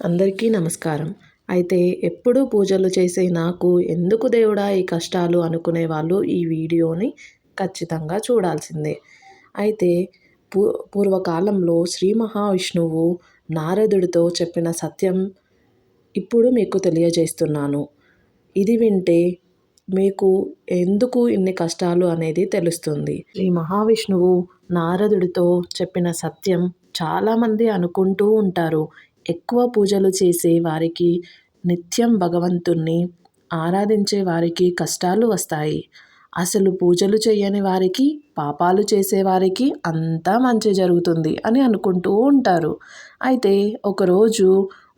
అందరికీ నమస్కారం. అయితే ఎప్పుడూ పూజలు చేసే నాకు ఎందుకు దేవుడా ఈ కష్టాలు అనుకునే వాళ్ళు ఈ వీడియోని ఖచ్చితంగా చూడాల్సిందే. అయితే పూ పూర్వకాలంలో శ్రీ మహావిష్ణువు నారదుడితో చెప్పిన సత్యం ఇప్పుడు మీకు తెలియజేస్తున్నాను. ఇది వింటే మీకు ఎందుకు ఇన్ని కష్టాలు అనేది తెలుస్తుంది. శ్రీ మహావిష్ణువు నారదుడితో చెప్పిన సత్యం చాలామంది అనుకుంటూ ఉంటారు. ఎక్కువ పూజలు చేసే వారికి నిత్యం భగవంతుణ్ణి ఆరాధించే వారికి కష్టాలు వస్తాయి. అసలు పూజలు చేయని వారికి పాపాలు చేసేవారికి అంతా మంచి జరుగుతుంది అని అనుకుంటూ ఉంటారు. అయితే ఒకరోజు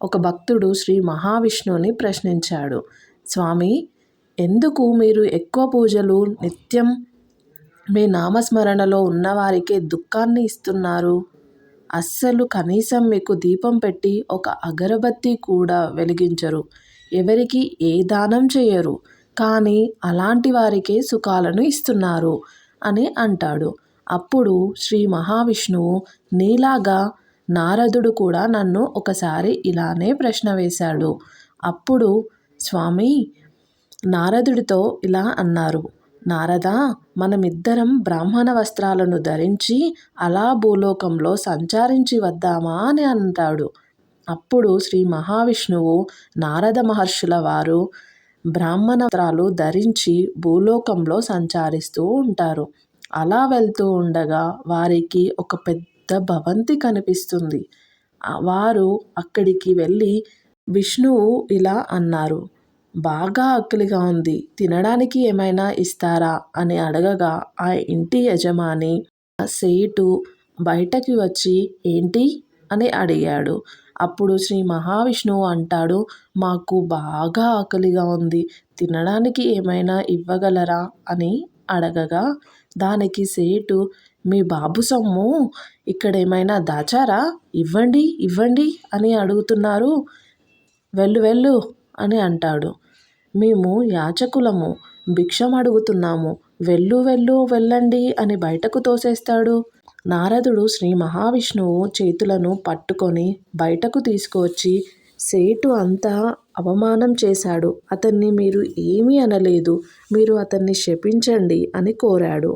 ఒక భక్తుడు శ్రీ మహావిష్ణువుని ప్రశ్నించాడు స్వామి ఎందుకు మీరు ఎక్కువ పూజలు నిత్యం మీ నామస్మరణలో ఉన్నవారికే దుఃఖాన్ని ఇస్తున్నారు? అస్సలు కనీసం మీకు దీపం పెట్టి ఒక అగరబత్తి కూడా వెలిగించరు. ఎవరికి ఏ దానం చేయరు. కానీ అలాంటి వారికే సుఖాలను ఇస్తున్నారు అని అంటాడు. అప్పుడు శ్రీ మహావిష్ణువు నీలాగా నారదుడు కూడా నన్ను ఒకసారి ఇలానే ప్రశ్న వేశాడు. అప్పుడు స్వామి నారదుడితో ఇలా అన్నారు. నారదా మనమిద్దరం బ్రాహ్మణ వస్త్రాలను ధరించి అలా భూలోకంలో సంచారించి వద్దామా అని అంటాడు. అప్పుడు శ్రీ మహావిష్ణువు నారద మహర్షుల వారు బ్రాహ్మణ వస్త్రాలు ధరించి భూలోకంలో సంచారిస్తూ ఉంటారు. అలా వెళ్తూ ఉండగా వారికి ఒక పెద్ద భవంతి కనిపిస్తుంది. వారు అక్కడికి వెళ్ళి విష్ణువు ఇలా అన్నారు బాగా ఆకలిగా ఉంది. తినడానికి ఏమైనా ఇస్తారా? అని అడగగా ఆ ఇంటి యజమాని సేటు బయటకి వచ్చి ఏంటి? అని అడిగాడు. అప్పుడు శ్రీ మహావిష్ణువు అంటాడు మాకు బాగా ఆకలిగా ఉంది. తినడానికి ఏమైనా ఇవ్వగలరా? అని అడగగా దానికి సేటు మీ బాబు సొమ్ము ఇక్కడ ఏమైనా దాచారా? ఇవ్వండి ఇవ్వండి అని అడుగుతున్నారు. వెళ్ళు వెళ్ళు అని అంటాడు. మేము యాచకులము భిక్షం అడుగుతున్నాము వెళ్ళు వెళ్ళు వెళ్ళండి అని బయటకు తోసేస్తాడు. నారదుడు శ్రీ మహావిష్ణువు చేతులను పట్టుకొని బయటకు తీసుకువచ్చి సేటు అంతా అవమానం చేశాడు. అతన్ని మీరు ఏమీ అనలేదు. మీరు అతన్ని శపించండి అని కోరాడు.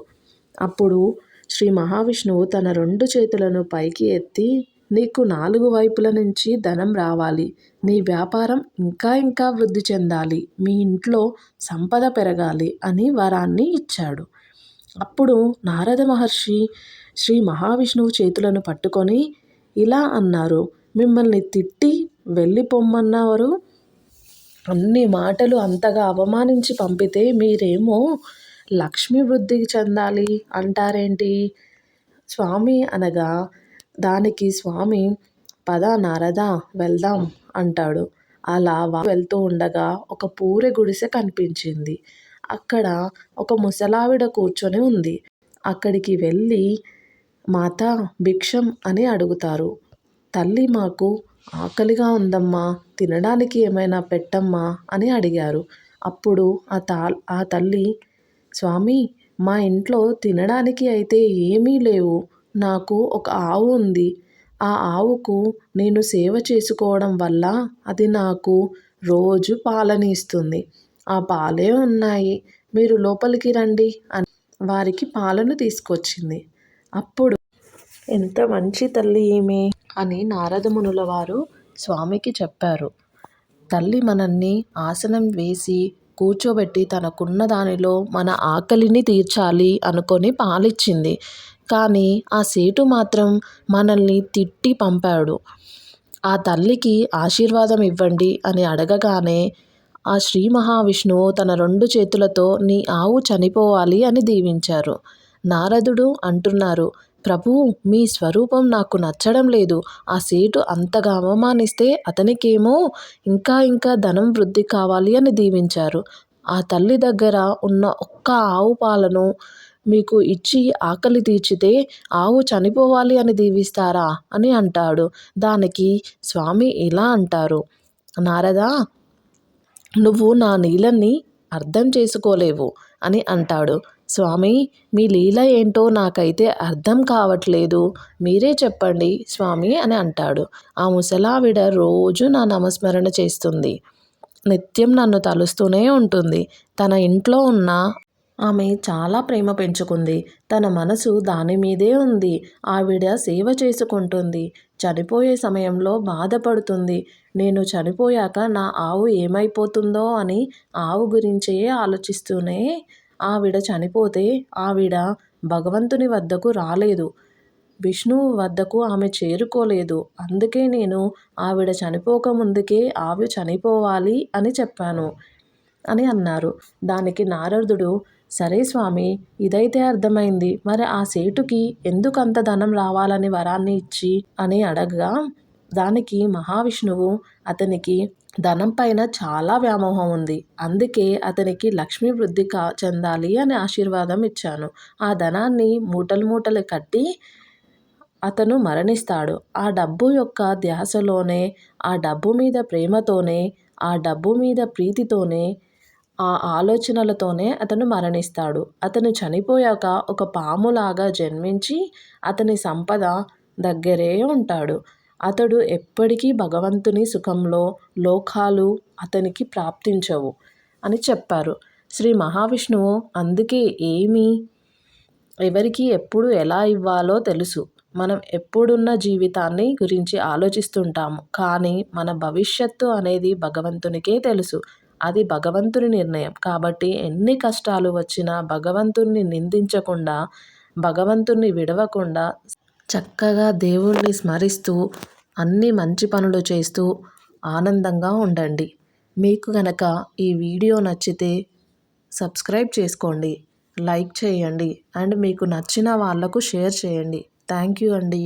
అప్పుడు శ్రీ మహావిష్ణువు తన రెండు చేతులను పైకి ఎత్తి నీకు నాలుగు వైపుల నుంచి ధనం రావాలి. నీ వ్యాపారం ఇంకా ఇంకా వృద్ధి చెందాలి. మీ ఇంట్లో సంపద పెరగాలి అని వరాన్ని ఇచ్చాడు. అప్పుడు నారద మహర్షి శ్రీ మహావిష్ణువు చేతులను పట్టుకొని ఇలా అన్నారు మిమ్మల్ని తిట్టి వెళ్ళిపోమ్మన్నవారు? అన్ని మాటలు అంతగా అవమానించి పంపితే మీరేమో లక్ష్మి వృద్ధి చెందాలి అంటారేంటి? స్వామి అనగా దానికి స్వామి పద నారద వెళ్దాం అంటాడు. అలా వెళ్తూ ఉండగా ఒక పూరె గుడిసె కనిపించింది. అక్కడ ఒక ముసలావిడ కూర్చొని ఉంది. అక్కడికి వెళ్ళి మాత భిక్షం అని అడుగుతారు. తల్లి మాకు ఆకలిగా ఉందమ్మా తినడానికి ఏమైనా పెట్టమ్మా అని అడిగారు. అప్పుడు ఆ తా ఆ తల్లి స్వామి మా ఇంట్లో తినడానికి అయితే ఏమీ లేవు. నాకు ఒక ఆవు ఉంది. ఆ ఆవుకు నేను సేవ చేసుకోవడం వల్ల అది నాకు రోజు పాలని ఇస్తుంది. ఆ పాలే ఉన్నాయి. మీరు లోపలికి రండి అని వారికి పాలను తీసుకొచ్చింది. అప్పుడు ఎంత మంచి తల్లి ఈమె అని నారదమునుల వారు స్వామికి చెప్పారు. తల్లి మనల్ని ఆసనం వేసి కూర్చోబెట్టి తనకున్న దానిలో మన ఆకలిని తీర్చాలి అనుకొని పాలిచ్చింది. కానీ ఆ సేటు మాత్రం మనల్ని తిట్టి పంపాడు. ఆ తల్లికి ఆశీర్వాదం ఇవ్వండి అని అడగగానే ఆ శ్రీ మహావిష్ణువు తన రెండు చేతులతో నీ ఆవు చనిపోవాలి అని దీవించారు. నారదుడు అంటున్నారు ప్రభు మీ స్వరూపం నాకు నచ్చడం లేదు. ఆ సేటు అంతగా అవమానిస్తే అతనికేమో ఇంకా ఇంకా ధనం వృద్ధి కావాలి అని దీవించారు. ఆ తల్లి దగ్గర ఉన్న ఒక్క ఆవు పాలను మీకు ఇచ్చి ఆకలి తీర్చితే ఆవు చనిపోవాలి అని దీవిస్తారా అని అంటాడు. దానికి స్వామి ఇలా అంటారు. నారదా నువ్వు నా నీళ్ళని అర్థం చేసుకోలేవు అని అంటాడు. స్వామి మీ లీల ఏంటో నాకైతే అర్థం కావట్లేదు. మీరే చెప్పండి స్వామి అని అంటాడు. ఆ ముసలావిడ రోజు నా నమస్మరణ చేస్తుంది. నిత్యం నన్ను తలుస్తూనే ఉంటుంది. తన ఇంట్లో ఉన్న ఆమె చాలా ప్రేమ పెంచుకుంది. తన మనసు దాని మీదే ఉంది. ఆవిడ సేవ చేసుకుంటుంది. చనిపోయే సమయంలో బాధపడుతుంది. నేను చనిపోయాక నా ఆవు ఏమైపోతుందో అని ఆవు గురించే ఆలోచిస్తూనే ఆవిడ చనిపోతే ఆవిడ భగవంతుని వద్దకు రాలేదు. విష్ణువు వద్దకు ఆమె చేరుకోలేదు. అందుకే నేను ఆవిడ చనిపోక ముందుకే చనిపోవాలి అని చెప్పాను అని అన్నారు. దానికి నారదుడు సరే స్వామి ఇదైతే అర్థమైంది. మరి ఆ సేటుకి ఎందుకు అంత ధనం రావాలని వరాన్ని ఇచ్చి అని అడగగా దానికి మహావిష్ణువు అతనికి ధనం పైన చాలా వ్యామోహం ఉంది. అందుకే అతనికి లక్ష్మీ వృద్ధి కా చెందాలి అని ఆశీర్వాదం ఇచ్చాను. ఆ ధనాన్ని మూటలు మూటలు కట్టి అతను మరణిస్తాడు. ఆ డబ్బు యొక్క ధ్యాసలోనే ఆ డబ్బు మీద ప్రేమతోనే ఆ డబ్బు మీద ప్రీతితోనే ఆ ఆలోచనలతోనే అతను మరణిస్తాడు. అతను చనిపోయాక ఒక పాములాగా జన్మించి అతని సంపద దగ్గరే ఉంటాడు. అతడు ఎప్పటికీ భగవంతుని సుఖంలో లోకాలు అతనికి ప్రాప్తించవు అని చెప్పారు. శ్రీ మహావిష్ణువు అందుకే ఏమి ఎవరికి ఎప్పుడు ఎలా ఇవ్వాలో తెలుసు. మనం ఎప్పుడున్న జీవితాన్ని గురించి ఆలోచిస్తుంటాము. కానీ మన భవిష్యత్తు అనేది భగవంతునికే తెలుసు. అది భగవంతుని నిర్ణయం. కాబట్టి ఎన్ని కష్టాలు వచ్చినా భగవంతుణ్ణి నిందించకుండా భగవంతుణ్ణి విడవకుండా చక్కగా దేవుణ్ణి స్మరిస్తూ అన్ని మంచి పనులు చేస్తూ ఆనందంగా ఉండండి. మీకు కనుక ఈ వీడియో నచ్చితే సబ్స్క్రైబ్ చేసుకోండి లైక్ చేయండి అండ్ మీకు నచ్చిన వాళ్ళకు షేర్ చేయండి. థ్యాంక్ యూ అండి.